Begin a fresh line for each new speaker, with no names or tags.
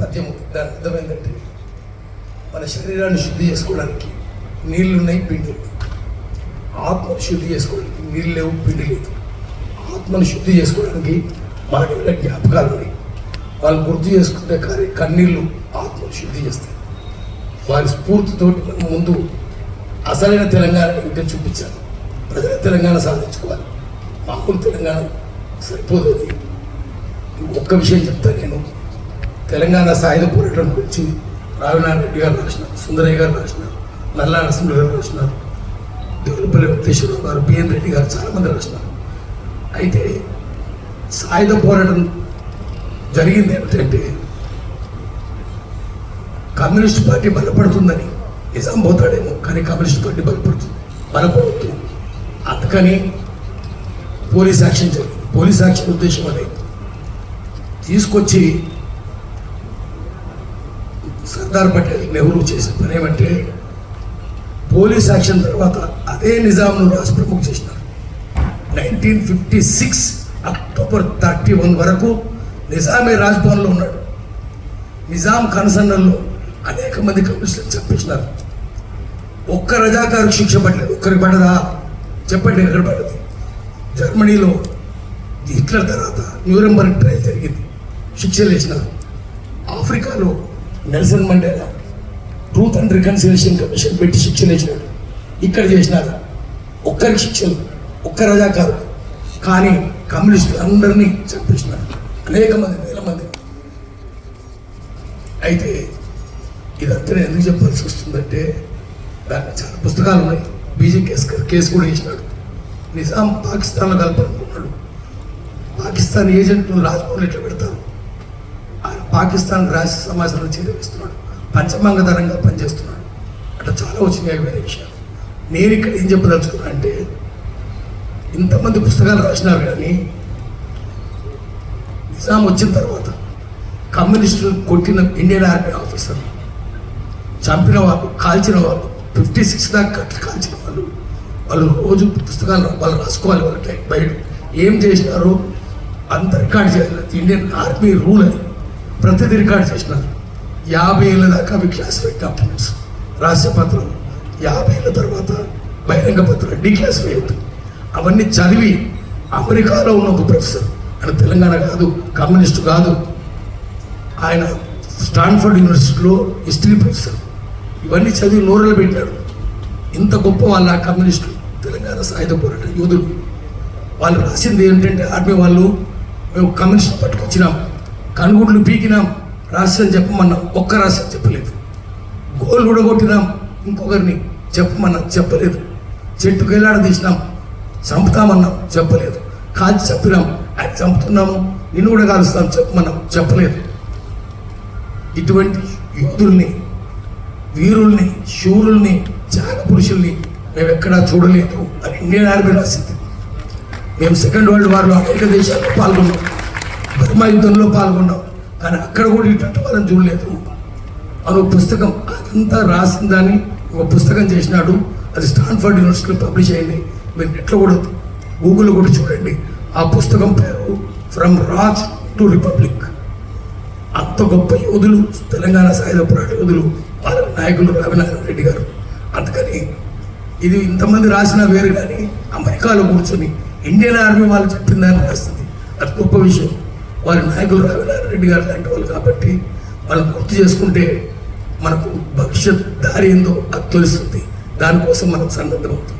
పద్యం దాని అర్థం ఏంటంటే మన శరీరాన్ని శుద్ధి చేసుకోవడానికి నీళ్ళున్నాయి పిండి. ఆత్మను శుద్ధి చేసుకోవడానికి నీళ్ళు లేవు పిండి లేదు. ఆత్మను శుద్ధి చేసుకోవడానికి మనకి ఏమైనా జ్ఞాపకాలు ఉన్నాయి. వాళ్ళు గుర్తు చేసుకుంటే కానీ కన్నీళ్ళు ఆత్మను శుద్ధి చేస్తాయి. వారి స్ఫూర్తితోటి మనం ముందు అసలైన తెలంగాణ ఏంటో చూపించాలి. ప్రజల తెలంగాణ సాధించుకోవాలి. మామూలు తెలంగాణ సరిపోదు అది ఒక్క విషయం చెప్తాను నేను. తెలంగాణ సాయుధ పోరాటం గురించి రావినారాయణ రెడ్డి గారు రాసినారు సుందరయ్య గారు రాసినారు నల్లా నరసింహ గారు రాసినారు దేవులపల్లి వెంకటేశ్వరరావు గారు బిఎన్ రెడ్డి గారు చాలామంది రాసినారు. అయితే సాయుధ పోరాటం జరిగింది ఏమిటంటే కమ్యూనిస్ట్ పార్టీ బలపడుతుందని నిజాం పోతాడేమో కానీ కమ్యూనిస్ట్ పార్టీ బలపడుతుంది బలపడుతుంది అందుకని పోలీస్ యాక్షన్ జరిగింది. పోలీస్ యాక్షన్ ఉద్దేశం అనేది తీసుకొచ్చి సర్దార్ పటేల్ నెహ్రూ చేసిన పని ఏమంటే పోలీస్ యాక్షన్ తర్వాత అదే నిజాంను రాష్ట్ర ప్రముఖ చేసినారు. Nineteen fifty six October thirty one వరకు నిజామే రాజ్భవన్లో ఉన్నాడు. నిజాం కనసన్నల్లో అనేక మంది కమ్యూనిస్టులు చంపించినారు ఒక్క రజాకారు శిక్ష పడలేదు ఒక్కరికి పడదా? చెప్పండి ఎక్కడ పడదు? జర్మనీలో హిట్లర్ తర్వాత న్యూరంబర్గ్ ట్రయల్ జరిగింది. శిక్షలు వేసినారు. ఆఫ్రికాలో Nelson Mandela truth and reconciliation commission పెట్టి శిక్షలు వేసినాడు ఇక్కడ చేసినారా. ఒక్కరికి శిక్షలు ఒక్క రజాకారు కానీ కమ్యూనిస్టులు అందరినీ చంపేసినారు. అనేక మంది వేల మంది. అయితే ఇదంతా ఎందుకు చెప్పాల్సి వస్తుందంటే దాంట్లో చాలా పుస్తకాలు ఉన్నాయి. బీజే కేసు కేసు కూడా వేసినాడు. నిజాం పాకిస్తాన్లో కలపాలనుకున్నాడు పాకిస్తాన్ ఏజెంట్లు రాజ్భవన్ ఎట్లా పెడతారు పాకిస్తాన్ రాష్ట్ర సమాజంలో చేరవేస్తున్నాడు. పంచమంగధరంగా పనిచేస్తున్నాడు. అట్లా చాలా వచ్చినాయి వేరే విషయాలు. నేను ఇక్కడ ఏం చెప్పదలుచుకున్నా అంటే ఇంతమంది పుస్తకాలు రాసినారు కానీ నిజాం వచ్చిన తర్వాత కమ్యూనిస్టులు కొట్టిన ఇండియన్ ఆర్మీ ఆఫీసర్ చంపిన వాళ్ళు కాల్చిన వాళ్ళు ఫిఫ్టీ సిక్స్ దాకా కట్లు కాల్చిన వాళ్ళు వాళ్ళు రోజు పుస్తకాలు వాళ్ళు రాసుకోవాలి వాళ్ళ బయట. ఏం చేసినారో? అంత రికార్డ్ చేయాలి. ఇండియన్ ఆర్మీ రూల్ అది. ప్రతిదీ రికార్డ్ చేసినారు. యాభై ఏళ్ళ దాకా అవి క్లాసిఫైడ్ డాక్యుమెంట్స్. రహస్య పత్రం యాభై ఏళ్ళ తర్వాత బహిరంగ పత్రం డీక్లాసిఫై అవుతుంది అవన్నీ చదివి అమెరికాలో ఉన్న ఒక ప్రొఫెసర్ ఆయన తెలంగాణ కాదు కమ్యూనిస్టు కాదు ఆయన స్టాన్ఫర్డ్ యూనివర్సిటీలో హిస్టరీ ప్రొఫెసర్. ఇవన్నీ చదివి నోరలు పెట్టాడు. ఇంత గొప్ప వాళ్ళ కమ్యూనిస్టులు తెలంగాణ సాయుధ పోరాట యోధులు. వాళ్ళు రాసింది ఏంటంటే ఆర్మీ వాళ్ళు మేము కమ్యూనిస్ట్ పట్టుకొచ్చినాం. కనుగుడ్లు పీకినాం. రహస్యం చెప్పమన్నాం ఒక్క రాష్ట్రం చెప్పలేదు. గోళ్ళు ఉడగొట్టినాం ఇంకొకరిని చెప్పమన్నాం చెప్పలేదు. చెట్టుకు వెళ్ళాడదీసినాం చంపుతామన్నాం చెప్పలేదు. కాల్చి చంపినాం. ఆయన చంపుతున్నాము. నిన్ను కూడా కాలుస్తాం చెప్పమన్నాం చెప్పలేదు. ఇటువంటి యోధుల్ని వీరుల్ని శూరుల్ని త్యాగ పురుషుల్ని మేము ఎక్కడా చూడలేదు అని ఇండియన్ ఆర్మీ రాసింది. మేము సెకండ్ వరల్డ్ వార్లో అనేక దేశాల్లో పాల్గొన్నాం. బర్మా యుద్ధంలో పాల్గొన్నాం. కానీ అక్కడ కూడా ఇటువంటి వాళ్ళని చూడలేదు. అని ఒక పుస్తకం అదంతా రాసిన దాన్ని ఒక పుస్తకం చేసినాడు. అది స్టాన్ఫర్డ్ యూనివర్సిటీలో పబ్లిష్ అయింది. మీరు నెట్లో కూడా గూగుల్లో కూడా చూడండి. ఆ పుస్తకం పేరు ఫ్రమ్ రాజ్ టు రిపబ్లిక్. అంత గొప్ప యోధులు తెలంగాణ సాయుధ పోరాట యోధులు వాళ్ళ నాయకులు రవినారాయణ రెడ్డి గారు. అందుకని ఇది ఇంతమంది రాసిన వేరు కానీ అమెరికాలో కూర్చొని ఇండియన్ ఆర్మీ వాళ్ళు చెప్పిన దాన్ని రాస్తుంది అది గొప్ప విషయం. వారి నాయకులు రవినారాయణ రెడ్డి గారు లాంటి వాళ్ళు కాబట్టి వాళ్ళని గుర్తు చేసుకుంటే మనకు భవిష్యత్ దారి ఏందో అది తెలుస్తుంది. దానికోసం మనం అవుతుంది